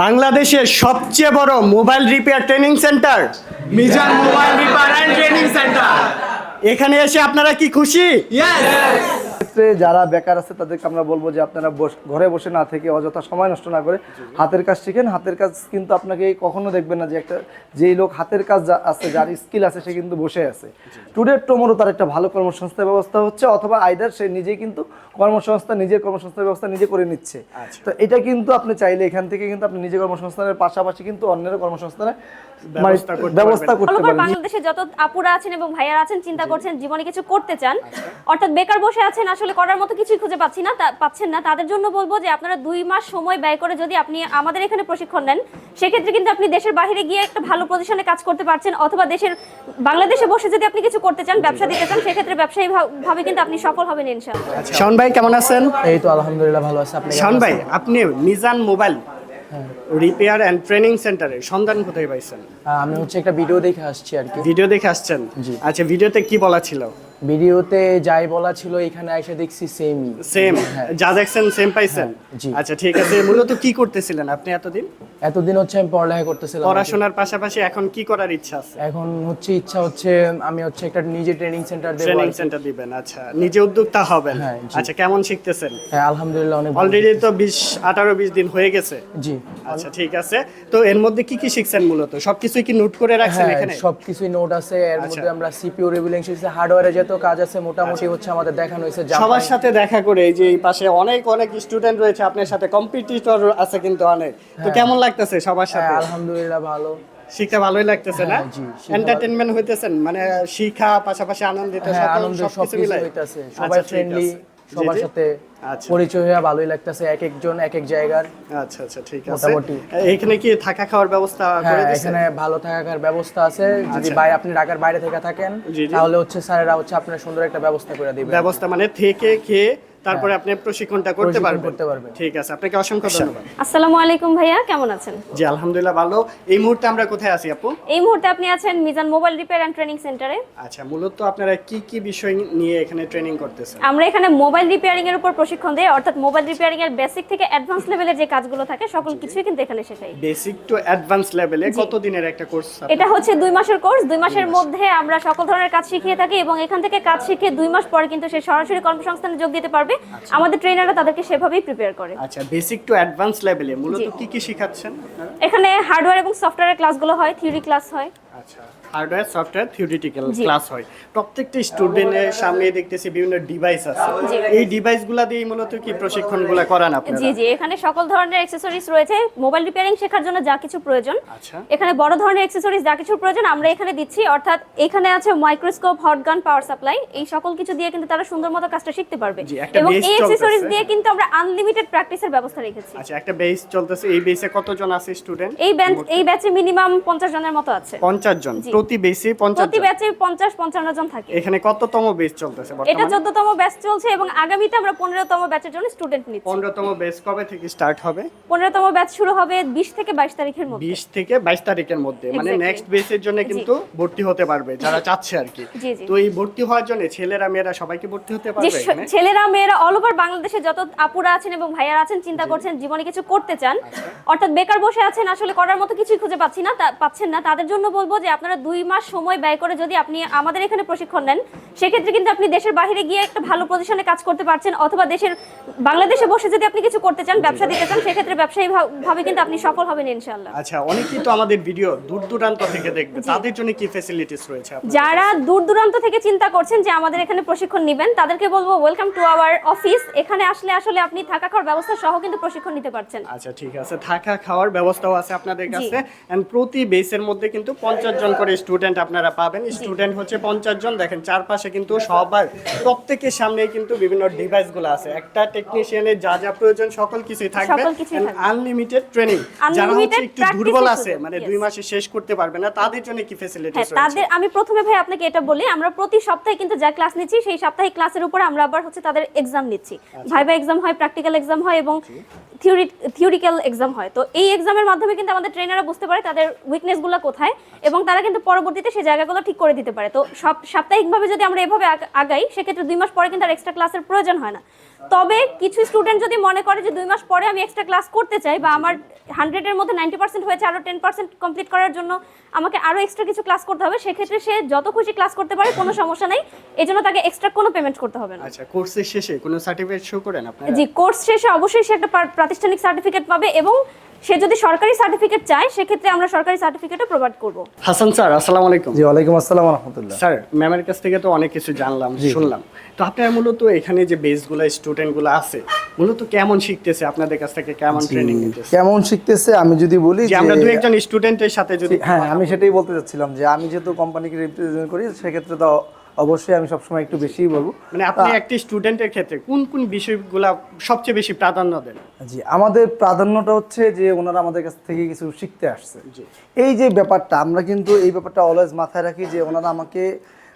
বাংলাদেশের সবচেয়ে বড় mobile repair training centre. Mizan mobile repair training centre. এখানে এসে আপনারা কি খুশি? ইয়েস ক্ষেত্রে যারা বেকার আছে তাদেরকে আমরা বলব যে আপনারা ঘরে বসে না থেকে অযথা সময় নষ্ট না করে হাতের কাজ শিখেন। হাতের কাজ কিন্তু আপনাকে কখনো দেখবেন না যে একটা যেই লোক হাতের কাজ আছে যার স্কিল আছে সে কিন্তু বসে আছে। টুডে টমোরো তার একটা ভালো কর্মসংস্থান ব্যবস্থা হচ্ছে অথবা আইদার সে নিজেই কিন্তু কর্মসংস্থান নিজের কর্মসংস্থান ব্যবস্থা নিজে করে নিচ্ছে। তো এটা কিন্তু আপনি চাইলে এখান থেকে কিন্তু আপনি নিজের কর্মসংস্থানের পাশাপাশি কিন্তু অন্যের কর্মসংস্থানের মানে ব্যবস্থা করতে পারেন বাংলাদেশে যত আপুরা আছেন এবং ভাইয়ারা আছেন চিন্তা করছেন জীবনে কিছু করতে চান অর্থাৎ বেকার বসে আছেন আসলে করার মতো কিছুই খুঁজে পাচ্ছি না পাচ্ছেন না। তাদের জন্য বলব যে আপনারা দুই মাস সময় ব্যয় করে যদি আপনি আমাদের এখানে প্রশিক্ষণ নেন সেক্ষেত্রে কিন্তু আপনি দেশের বাইরে গিয়ে একটা ভালো পজিশনে কাজ করতে পারছেন অথবা দেশের বাংলাদেশে বসে যদি আপনি কিছু করতে চান ব্যবসা দিতে চান সেক্ষেত্রে ব্যবসায়ী ভাবে কিন্তু আপনি সফল হবেন ইনশাআল্লাহ। শাওন ভাই কেমন আছেন? এই তো আলহামদুলিল্লাহ ভালো আছে আপনি শাওন ভাই আপনি Mizan mobile repair and training সেন্টারে সন্ধান কোথায় পাইছেন? আমি হচ্ছে একটা ভিডিও দেখে আসছি আর কি। ভিডিও দেখে আসছেন? আচ্ছা ভিডিওতে কি বলা ছিল? ভিডিওতে যাই বলা ছিল এখানে এসে দেখছি সেমই সেম যা দেখছেন সেম পাইছেন? জি। আচ্ছা ঠিক আছে। মূলত কি করতেছিলেন আপনি এতদিন? এতদিন হচ্ছে আমি পড়ালেখা করতেছিলাম। পড়াশোনার পাশাপাশি এখন কি করার ইচ্ছা আছে? এখন হচ্ছে ইচ্ছা হচ্ছে আমি হচ্ছে একটা নিজে ট্রেনিং সেন্টার দেবো ট্রেনিং সেন্টার দিবেন আচ্ছা। নিজে উদ্যোক্তা হবেন। হ্যাঁ, আচ্ছা কেমন শিখতেছেন? হ্যাঁ আলহামদুলিল্লাহ অনেক। অলরেডি তো বিশ আঠারো বিশ দিন হয়ে গেছে। জি। আচ্ছা ঠিক আছে। তো এর মধ্যে কি কি শিখছেন মূলত? সবকিছুই কি নোট করে রাখছেন হ্যাঁ এখানে? সবকিছুই নোট আছে। এর আচ্ছা। মধ্যে আমরা সিপিইউ রিভিলিং শিখছি হার্ডওয়্যারে যত কাজ আছে মোটামুটি হচ্ছে আমাদের দেখানো হয়েছে সবার সাথে দেখা করে এই যে এই পাশে অনেক অনেক স্টুডেন্ট রয়েছে আপনার সাথে কম্পিটিটর আছে কিন্তু অনেক। তো কেমন লাগতেছে সবার হ্যাঁ সাথে আলহামদুলিল্লাহ ভালো। শিখতে ভালোই লাগতেছে না? হ্যাঁ, এন্টারটেইনমেন্ট হইতেছেন? মানে শিখা পাশাপাশি আনন্দিত হ্যাঁ আনন্দ সবকিছু হইতাছে। আচ্ছা, সবাই ফ্রেন্ডলি সবার সাথে আচ্ছা। পরিচয় হয়ে ভালোই লাগতেছে এক একজন এক এক জায়গার আচ্ছা আচ্ছা ঠিক আছে মোটামুটি। এখানে কি থাকা খাওয়ার ব্যবস্থা করে হ্যাঁ এখানে ভালো থাকা খাওয়ার ব্যবস্থা আছে যদি আচ্ছা। ভাই আপনি ঢাকার বাইরে থেকে থাকেন। তাহলে হচ্ছে স্যারেরা হচ্ছে আপনার সুন্দর একটা ব্যবস্থা করে দিবে ব্যবস্থা মানে থেকে খেয়ে তারপরে আপনি প্রশিক্ষণটা করতে পারবেন। করতে পারবেন। ঠিক আছে আপনাকে অসংখ্য ধন্যবাদ। আসসালামু আলাইকুম ভাইয়া কেমন আছেন? জি আলহামদুলিল্লাহ ভালো। এই মুহূর্তে আমরা কোথায় আছি আপু? এই মুহূর্তে আপনি আছেন Mizan mobile repair and training সেন্টারে। আচ্ছা মূলত আপনারা কি কি বিষয় নিয়ে এখানে ট্রেনিং করতেছেন? আমরা এখানে মোবাইল রিপেয়ারিং এর উপর প্রশিক্ষণ দেই অর্থাৎ মোবাইল রিপেয়ারিং এর বেসিক থেকে অ্যাডভান্স লেভেলের যে কাজগুলো থাকে সকল কিছুই কিন্তু এখানে শেখাই। বেসিক টু অ্যাডভান্স লেভেলে কত দিনের একটা কোর্স এটা হচ্ছে দুই মাসের কোর্স দুই মাসের মধ্যে আমরা সকল ধরনের কাজ শিখিয়ে থাকি এবং এখান থেকে কাজ শিখে দুই মাস পরে কিন্তু সে সরাসরি কর্মসংস্থানে যোগ দিতে পারবে। আমাদের ট্রেনাররা তাদেরকে সেভাবেই প্রিপেয়ার করে। আচ্ছা বেসিক টু অ্যাডভান্স লেভেলে মূলত। কি কি শেখাচ্ছেন এখানে হার্ডওয়্যার এবং সফটওয়্যারের ক্লাসগুলো হয় থিওরি ক্লাস হয়। আচ্ছা হার্ডওয়্যার সফটওয়্যার থিওরিটিক্যাল ক্লাস হয়। প্রত্যেকটা স্টুডেন্টের সামনে দেখতেছি বিভিন্ন ডিভাইস আছে। এই ডিভাইসগুলো দিয়ে মূলত কি প্রশিক্ষণগুলো করান আপনারা? জি জি এখানে সকল ধরনের অ্যাক্সেসরিজ রয়েছে। মোবাইল রিপেয়ারিং শেখার জন্য যা কিছু প্রয়োজন। আচ্ছা। এখানে বড় ধরনের অ্যাক্সেসরিজ যা কিছু প্রয়োজন আমরা এখানে দিচ্ছি। অর্থাৎ এখানে আছে মাইক্রোস্কোপ হটগান পাওয়ার সাপ্লাই এই সকল কিছু দিয়ে কিন্তু তারা সুন্দর মতো কাজটা শিখতে পারবে। এবং এই অ্যাক্সেসরিজ। দিয়ে কিন্তু আমরা আনলিমিটেড প্র্যাকটিসের ব্যবস্থা রেখেছি। আচ্ছা একটা বেস চলতেছে। এই বেসে কতজন আছে স্টুডেন্ট এই ব্যাচ এই ব্যাচে মিনিমাম পঞ্চাশ জনের মতো আছে। পঞ্চাশ জন জি। প্রতি বেসে পঞ্চাশ প্রতি ব্যাচে পঞ্চাশ পঞ্চান্ন জন থাকে। এখানে কততম চলতেছে এটা বর্তমানে চোদ্দতম ব্যাচ চলছে এবং আগামীতে আমরা ব্যাচের জন্য স্টুডেন্ট নিচ্ছি। বেস কবে থেকে স্টার্ট হবে? ব্যাচ শুরু হবে বিশ থেকে বাইশ তারিখের মধ্যে। বিশ থেকে বাইশ তারিখের মধ্যে মানে নেক্সট জন্য কিন্তু ভর্তি হতে পারবে যারা চাচ্ছে আর কি। তো এই ভর্তি হওয়ার জন্য ছেলেরা মেয়েরা সবাইকে ভর্তি হতে পারবে ছেলেরা মেয়েরা অল ওভার বাংলাদেশে যত আপুরা আছেন এবং ভাইয়ারা আছেন চিন্তা করছেন জীবনে কিছু করতে চান আচ্ছা। অর্থাৎ বেকার বসে আছেন আসলে করার মতো কিছুই খুঁজে পাচ্ছি না পাচ্ছেন না তাদের জন্য বলব যে আপনারা দুই মাস সময় ব্যয় করে যদি আপনি আমাদের এখানে প্রশিক্ষণ নেন সেক্ষেত্রে কিন্তু আপনি দেশের বাইরে গিয়ে একটা ভালো পজিশনে কাজ করতে পারছেন অথবা দেশের বাংলাদেশে বসে যদি আপনি কিছু করতে চান ব্যবসা দিতে চান সেক্ষেত্রে ব্যবসায়ী ভাবে কিন্তু আপনি সফল হবেন ইনশাল্লাহ আচ্ছা অনেকেই তো আমাদের ভিডিও দূর দূরান্ত থেকে দেখবে। তাদের জন্য কি ফ্যাসিলিটিস রয়েছে যারা দূর দূরান্ত থেকে চিন্তা করছেন যে আমাদের এখানে প্রশিক্ষণ নেবেন তাদেরকে বলব ওয়েলকাম টু আওয়ার অফিস এখানে আসলে আসলে আপনি থাকা খাওয়ার ব্যবস্থা সহ কিন্তু প্রশিক্ষণ নিতে পারছেন। আচ্ছা ঠিক আছে। থাকা খাওয়ার ব্যবস্থাও আছে আপনাদের কাছে। এন্ড প্রতি বেসের মধ্যে কিন্তু পঞ্চাশ জন করে স্টুডেন্ট আপনারা পাবেন। স্টুডেন্ট হচ্ছে পঞ্চাশ জন। দেখেন চারপাশে কিন্তু সবার প্রত্যেকের সামনে কিন্তু বিভিন্ন ডিভাইসগুলো আছে। একটা টেকনিশিয়ানের যা যা প্রয়োজন সকল কিছুই থাকবে। আনলিমিটেড ট্রেনিং যারা হচ্ছে একটু দুর্বল আছে। মানে দুই মাসে শেষ করতে পারবে না তাদের জন্য কি হ্যাঁ ফ্যাসিলিটিস তাদের আমি প্রথমে ভাই আপনাকে এটা বলি আমরা প্রতি সপ্তাহে কিন্তু যা ক্লাস নিচ্ছি সেই সাপ্তাহিক ক্লাসের উপর আমরা আবার হচ্ছে তাদের এক্সাম নিচ্ছি। আচ্ছা। ভাইবা এক্সাম হয় প্র্যাকটিক্যাল এক্সাম হয় এবং থিওরি থিওরিক্যাল এক্সাম হয়। তো এই এক্সামের মাধ্যমে কিন্তু আমাদের ট্রেনাররা বুঝতে পারে তাদের উইকনেসগুলো কোথায় এবং তারা কিন্তু পরবর্তীতে সেই জায়গাগুলো ঠিক করে দিতে পারে। তো সব সাপ্তাহিকভাবে যদি আমরা এভাবে আগ- আগাই সেক্ষেত্রে দুই মাস পরে কিন্তু আর এক্সট্রা ক্লাসের প্রয়োজন হয় না। তবে কিছু স্টুডেন্ট যদি মনে করে যে দুই মাস পরে আমি এক্সট্রা ক্লাস করতে চাই বা আমার হান্ড্রেডের মধ্যে নাইনটি পার্সেন্ট হয়েছে আরও টেন পার্সেন্ট কমপ্লিট করার জন্য আমাকে আরও এক্সট্রা কিছু ক্লাস করতে হবে সেক্ষেত্রে সে যত খুশি ক্লাস করতে পারে কোনো সমস্যা নেই। এই জন্য তাকে এক্সট্রা কোনো পেমেন্ট করতে হবে না। আচ্ছা কোর্সের শেষে কোনো সার্টিফিকেট শো করেন আপনারা? জি কোর্স শেষে অবশ্যই সে একটা প্রাতিষ্ঠানিক সার্টিফিকেট পাবে এবং সে যদি সরকারি সার্টিফিকেট চায় সেক্ষেত্রে আমরা সরকারি সার্টিফিকেটও প্রোভাইড করব। হাসান স্যার আসসালামু আলাইকুম। জি ওয়ালাইকুম আসসালাম রহমতুল্লাহ স্যার ম্যামের কাছ থেকে তো অনেক কিছু জানলাম শুনলাম। তো আপনারা মূলত এখানে যে বেসগুলো স্টুডেন্টগুলো আছে মূলত কেমন শিখতেছে আপনাদের কাছ থেকে? কেমন ট্রেনিং নিতেছে? কেমন শিখতেছে? আমি যদি বলি যে আমরা যে- দু একজন স্টুডেন্টের সাথে যদি হ্যাঁ আমি সেটাই বলতে চাচ্ছিলাম যে আমি যেহেতু কোম্পানিকে রিপ্রেজেন্ট করি সেক্ষেত্রে তো অবশ্যই আমি সবসময় একটু বেশিই বলব। মানে আপনি একটি স্টুডেন্টের ক্ষেত্রে কোন কোন বিষয়গুলা সবচেয়ে বেশি প্রাধান্য দেন? জি আমাদের প্রাধান্যটা হচ্ছে যে ওনারা আমাদের কাছ থেকে কিছু শিখতে আসছে। এই যে ব্যাপারটা আমরা কিন্তু এই ব্যাপারটা অলওয়েজ মাথায় রাখি যে ওনারা আমাকে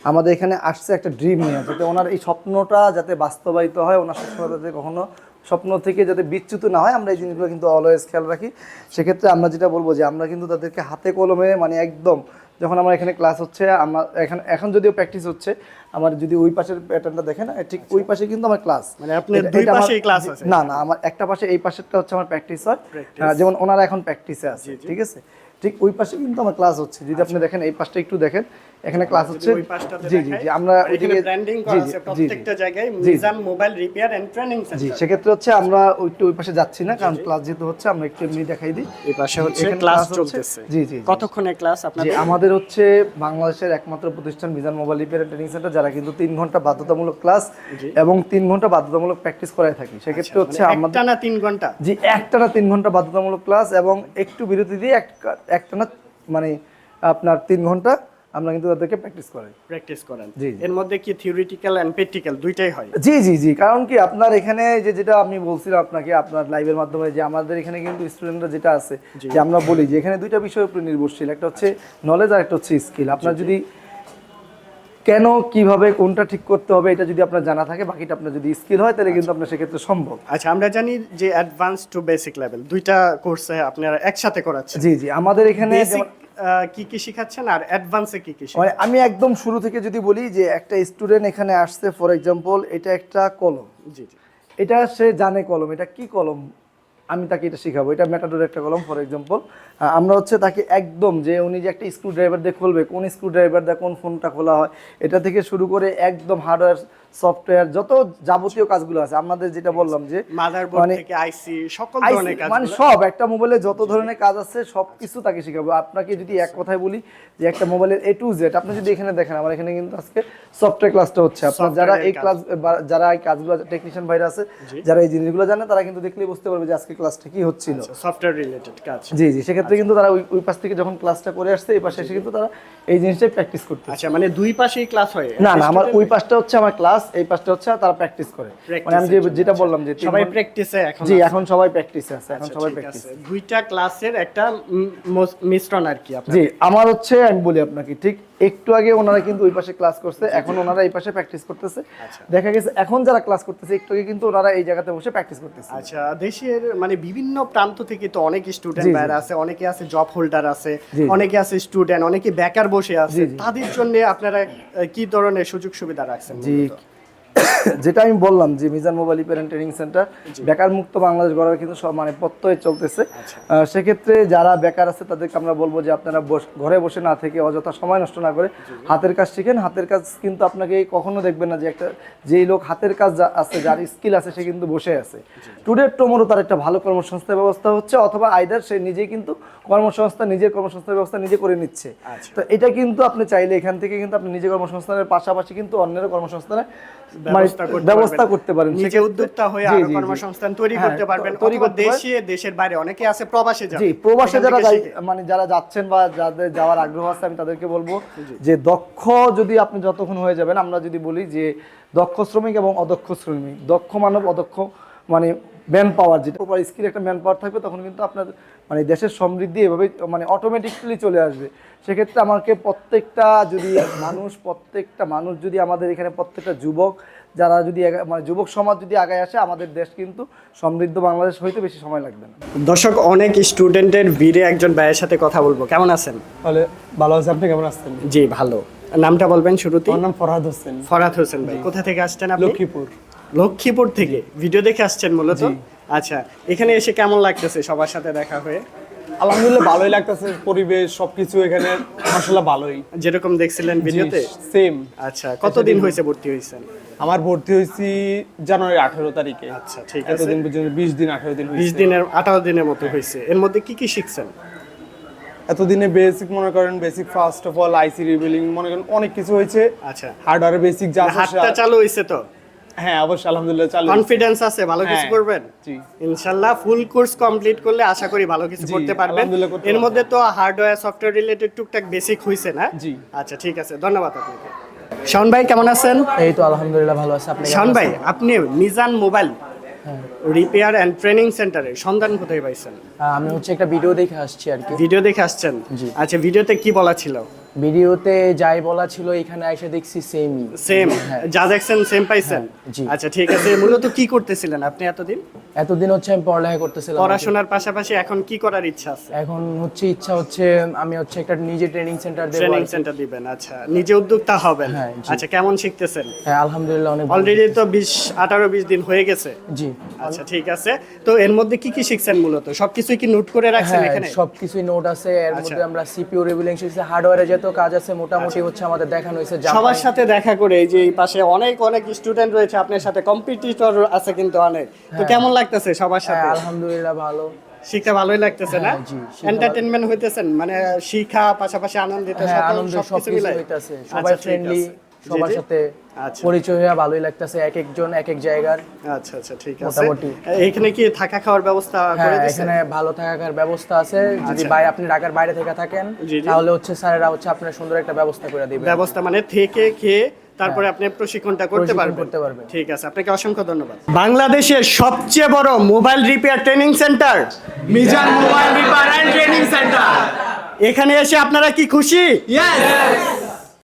আমাদের এখানে আসছে একটা ড্রিম নিয়ে যাতে ওনার এই স্বপ্নটা যাতে বাস্তবায়িত হয় ওনার স্বপ্নটা যাতে কখনো স্বপ্ন থেকে যাতে বিচ্যুত না হয় আমরা এই জিনিসগুলো কিন্তু অলওয়েজ খেয়াল রাখি। সেক্ষেত্রে আমরা যেটা বলব যে আমরা কিন্তু তাদেরকে হাতে কলমে মানে একদম যখন আমার এখানে ক্লাস হচ্ছে আমার এখন এখন যদিও প্র্যাকটিস হচ্ছে আমার যদি ওই পাশের প্যাটার্নটা দেখেন ঠিক ওই পাশে কিন্তু আমার ক্লাস মানে আপনি দুই পাশেই ক্লাস আছে? না না আমার একটা পাশে এই পাশেরটা হচ্ছে আমার প্র্যাকটিস হয়। যেমন ওনারা এখন প্র্যাকটিসে আছে ঠিক আছে? ঠিক ওই পাশে কিন্তু আমার ক্লাস হচ্ছে। যদি আপনি দেখেন এই পাশটা একটু দেখেন এখানে ক্লাস হচ্ছে। জি জি জি আমরা ওইদিকে ব্র্যান্ডিং করা আছে প্রত্যেকটা জায়গায় Mizan mobile repair and training জি সেক্ষেত্রে হচ্ছে আমরা ওই পাশে যাচ্ছি না কারণ ক্লাস যেহেতু হচ্ছে আমরা একটু এমনি দেখাই দিই। এই পাশে হচ্ছে ক্লাস চলতেছে। জি, জি, জি। কতক্ষণে ক্লাস আপনাদের? আমাদের হচ্ছে বাংলাদেশের একমাত্র প্রতিষ্ঠান Mizan mobile repair training centre যারা কিন্তু তিন ঘণ্টা বাধ্যতামূলক ক্লাস এবং তিন ঘণ্টা বাধ্যতামূলক প্র্যাকটিস করায় থাকি। সেক্ষেত্রে হচ্ছে মানে আমাদের একটানা তিন ঘণ্টা? জি একটানা তিন ঘণ্টা বাধ্যতামূলক ক্লাস এবং একটু বিরতি দিয়ে এক একটানা মানে আপনার তিন ঘণ্টা আমরা কিন্তু তাদেরকে প্র্যাকটিস করাই। প্র্যাকটিস করেন। জি। এর মধ্যে কি থিওরিটিক্যাল এন্ড প্র্যাকটিক্যাল দুইটাই হয়? জি জি জি কারণ কি আপনার এখানে যে যেটা আমি বলছিলাম আপনাকে আপনার লাইভের মাধ্যমে যে আমাদের এখানে কিন্তু স্টুডেন্টরা যেটা আছে যে আমরা বলি যে এখানে দুইটা বিষয়ের উপর নির্ভরশীল একটা হচ্ছে নলেজ আর একটা হচ্ছে স্কিল আপনার যদি কেন কীভাবে কোনটা ঠিক করতে হবে এটা যদি আপনার জানা থাকে বাকিটা আপনার যদি স্কিল হয় তাহলে কিন্তু আপনার সেক্ষেত্রে সম্ভব। আচ্ছা আমরা জানি যে অ্যাডভান্স টু বেসিক লেভেল দুইটা কোর্সে আপনারা একসাথে করাচ্ছেন। জি জি আমাদের এখানে কি কি শিখাচ্ছেন আর অ্যাডভান্সে কি কি মানে আমি একদম শুরু থেকে যদি বলি যে একটা স্টুডেন্ট এখানে আসছে ফর এক্সাম্পল এটা একটা কলম। জি জি। এটা সে জানে কলম এটা কি কলম? আমি তাকে এটা শেখাবো। এটা ম্যাটাডোর একটা কলম ফর এক্সাম্পল আমরা হচ্ছে তাকে একদম যে উনি যে একটা স্ক্রু ড্রাইভার দিয়ে খুলবে কোন স্ক্রু ড্রাইভার দিয়ে কোন ফোনটা খোলা হয় এটা থেকে শুরু করে একদম হার্ডওয়্যার সফটওয়্যার যত যাবতীয় কাজগুলো আছে আমাদের যেটা বললাম যে মাদারবোর্ড মানে থেকে আইসি সকল ধরনের কাজ মানে সব একটা মোবাইলে যত ধরনের কাজ আছে সব কিছু তাকে শেখাবো। আপনাকে যদি এক কথায় বলি যে একটা মোবাইলের এ টু জেড আপনি যদি এখানে দেখেন আমার এখানে কিন্তু আজকে সফটওয়্যার ক্লাসটা হচ্ছে। আপনার যারা এই ক্লাস যারা এই কাজগুলো টেকনিশিয়ান ভাইরা আছে যারা এই জিনিসগুলো জানে তারা কিন্তু দেখলেই বুঝতে পারবে যে আজকে ক্লাসটা কি হচ্ছিল। সফটওয়্যার রিলেটেড কাজ। জি জি সেক্ষেত্রে কিন্তু তারা ওই ওই পাশ থেকে যখন ক্লাসটা করে আসছে এই পাশে এসে কিন্তু তারা এই জিনিসটাই প্র্যাকটিস করতে আচ্ছা মানে দুই পাশেই ক্লাস হয়? না না আমার ওই পাশটা হচ্ছে আমার ক্লাস এই পাশটা হচ্ছে তারা প্র্যাকটিস করে মানে আমি যেটা বললাম যে সবাই প্র্যাকটিসে এখন জি এখন সবাই প্র্যাকটিসে আছে এখন আচ্ছা, সবাই প্র্যাকটিস দুইটা ক্লাসের একটা মিশ্রণ আর কি জি আমার হচ্ছে আমি বলি আপনাকে ঠিক একটু আগে ওনারা কিন্তু ওই পাশে ক্লাস করছে এখন ওনারা এই পাশে প্র্যাকটিস করতেছে আচ্ছা। দেখা গেছে এখন যারা ক্লাস করতেছে একটু আগে কিন্তু ওনারা এই জায়গাতে বসে প্র্যাকটিস করতেছে আচ্ছা দেশের মানে বিভিন্ন প্রান্ত থেকে তো অনেক স্টুডেন্ট। বাইরে আছে অনেকে আছে জব হোল্ডার আছে। অনেকে আছে স্টুডেন্ট অনেকে বেকার বসে আছে। তাদের জন্য আপনারা কি ধরনের সুযোগ সুবিধা রাখছেন জি? যেটা আমি বললাম যে Mizan mobile parent training centre বেকার মুক্ত বাংলাদেশ গড়ার কিন্তু সব মানে প্রত্যয় চলতেছে। আচ্ছা। সেক্ষেত্রে যারা বেকার আছে তাদেরকে আমরা বলব যে আপনারা বস- ঘরে বসে না থেকে অযথা সময় নষ্ট না করে হাতের কাজ শিখেন। হাতের কাজ কিন্তু আপনাকে কখনো দেখবেন না যে একটা যেই লোক হাতের কাজ যা- আছে যার স্কিল আছে সে কিন্তু বসে আছে। টুডে টমোরো তার একটা ভালো কর্মসংস্থান ব্যবস্থা হচ্ছে অথবা আইদার সে নিজেই কিন্তু কর্মসংস্থান নিজের কর্মসংস্থান ব্যবস্থা নিজে করে নিচ্ছে। আচ্ছা। তো এটা কিন্তু আপনি চাইলে এখান থেকে কিন্তু আপনি নিজে কর্মসংস্থানের পাশাপাশি কিন্তু অন্যের কর্মসংস্থানে ব্যবস্থা করতে ব্যবস্থা করতে পারেন। নিজে উদ্যোক্তা হয়ে আরও। কর্মসংস্থান তৈরি হ্যাঁ, করতে পারবেন অথবা দেশে দেশের বাইরে অনেকে আছে প্রবাসে যান। জি প্রবাসে যারা মানে যারা যাচ্ছেন বা যাদের যাওয়ার আগ্রহ আছে আমি তাদেরকে বলব যে দক্ষ যদি আপনি যতক্ষণ হয়ে যাবেন আমরা যদি বলি যে দক্ষ শ্রমিক এবং অদক্ষ শ্রমিক। দক্ষ মানব অদক্ষ মানে ম্যান পাওয়ার যেটা প্রপার স্কিল একটা ম্যান পাওয়ার থাকবে তখন কিন্তু আপনার মানে দেশের সমৃদ্ধি এভাবে মানে অটোমেটিক্যালি চলে আসবে। সেক্ষেত্রে আমাকে প্রত্যেকটা যদি মানুষ প্রত্যেকটা মানুষ যদি আমাদের এখানে প্রত্যেকটা যুবক যারা যদি মানে যুবক সমাজ যদি আগায় আসে আমাদের দেশ কিন্তু সমৃদ্ধ বাংলাদেশ হইতে বেশি সময় লাগবে না। দর্শক অনেক স্টুডেন্টের ভিড়ে একজন ভাইয়ের সাথে কথা বলব। কেমন আছেন? তাহলে ভালো আছে আপনি কেমন আছেন? জি ভালো। নামটা বলবেন শুরুতে আমার নাম ফরহাদ হোসেন। ফরাদ হোসেন ভাই কোথা থেকে আসছেন আপনি? লক্ষ্মীপুর। লক্ষ্মীপুর থেকে। ভিডিও দেখে আসছেন মূলত? আচ্ছা এখানে এসে কেমন লাগতেছে সবার সাথে দেখা হয়ে? আলহামদুলিল্লাহ ভালোই লাগতেছে পরিবেশ সবকিছু এখানে মাসাল্লাহ ভালোই। যেরকম দেখছিলেন ভিডিওতে? সেম আচ্ছা কতদিন হয়েছে ভর্তি হয়েছেন? আমার ভর্তি হয়েছি জানুয়ারি আঠারো তারিখে। আচ্ছা ঠিক আছে। এতদিন পর্যন্ত বিশ দিন আঠারো দিন বিশ দিনের আঠারো দিনের মতো হয়েছে। এর মধ্যে কি কি শিখছেন? এতদিনে বেসিক মনে করেন basic first of all IC reballing মনে করেন অনেক কিছু হয়েছে। আচ্ছা। হার্ডওয়্যার বেসিক যা হাতটা চালু হয়েছে তো? হ্যাঁ অবশ্যই আলহামদুলিল্লাহ চালু। কনফিডেন্স আছে ভালো কিছু হ্যাঁ, করবেন? জি। ইনশাল্লাহ ফুল কোর্স কমপ্লিট করলে আশা করি ভালো কিছু করতে পারবেন। এর মধ্যে তো হার্ডওয়্যার সফটওয়্যার রিলেটেড টুকটাক বেসিক হয়েছে না? জি। আচ্ছা ঠিক আছে ধন্যবাদ আপনাকে। শাওন ভাই কেমন আছেন? এই তো আলহামদুলিল্লাহ ভালো আছে। আপনি শাওন ভাই আপনি Mizan mobile repair and training সেন্টারে সন্ধান কোথায় পাইছেন? আমি হচ্ছে একটা ভিডিও দেখে আসছি আর কি। ভিডিও দেখে আসছেন? জি। আচ্ছা ভিডিওতে কি বলা ছিল? ভিডিওতে যাই বলা ছিল এখানে এসে দেখছি সেমই সেম যা দেখছেন সেম পাইছেন? হ্যাঁ। আচ্ছা ঠিক আছে। মূলত কি করতেছিলেন আপনি এতদিন? এতদিন হচ্ছে আমি পড়ালেখা করতেছিলাম। পড়াশোনার পাশাপাশি এখন কি করার ইচ্ছা আছে? এখন হচ্ছে ইচ্ছা হচ্ছে আমি হচ্ছে একটা নিজে ট্রেনিং সেন্টার দেবো ট্রেনিং সেন্টার দিবেন আচ্ছা। নিজে উদ্যোক্তা হবেন। হ্যাঁ, আচ্ছা কেমন শিখতেছেন? হ্যাঁ আলহামদুলিল্লাহ অনেক। অলরেডি তো বিশ আঠারো বিশ দিন হয়ে গেছে। জি। আচ্ছা ঠিক আছে। তো এর মধ্যে কি কি শিখছেন মূলত? সবকিছুই কি নোট করে রাখছেন হ্যাঁ এখানে? সবকিছুই নোট আছে। এর আচ্ছা। মধ্যে আমরা সিপিইউ রিভিলিং শিখছি হার্ডওয়্যারে যত কাজ আছে মোটামুটি হচ্ছে আমাদের দেখানো হয়েছে সবার সাথে দেখা করে এই যে এই পাশে অনেক অনেক স্টুডেন্ট রয়েছে আপনার সাথে কম্পিটিটর আছে কিন্তু অনেক। তো কেমন লাগতেছে সবার হ্যাঁ সাথে আলহামদুলিল্লাহ ভালো। শিখতে ভালোই লাগতেছে না? হ্যাঁ, এন্টারটেইনমেন্ট হইতেছেন? মানে শিখা পাশাপাশি আনন্দিত হ্যাঁ আনন্দ সবকিছু হইতাছে। আচ্ছা, সবাই ফ্রেন্ডলি সবার সাথে আচ্ছা। পরিচয় হয়ে ভালোই লাগতেছে এক একজন এক এক জায়গার আচ্ছা আচ্ছা ঠিক আছে। মোটামুটি। এখানে কি থাকা খাওয়ার ব্যবস্থা করে হ্যাঁ এখানে ভালো থাকার ব্যবস্থা আছে। যদি আচ্ছা। ভাই আপনি ঢাকার বাইরে থেকে থাকেন। তাহলে হচ্ছে স্যারেরা হচ্ছে আপনার সুন্দর একটা ব্যবস্থা করে দিবে। ব্যবস্থা মানে থেকে খেয়ে তারপরে আপনি প্রশিক্ষণটা করতে পারবেন। করতে পারবেন। ঠিক আছে আপনাকে অসংখ্য ধন্যবাদ। বাংলাদেশের সবচেয়ে বড় mobile repair training centre? Mizan mobile repair training centre. এখানে এসে আপনারা কি খুশি? ইয়েস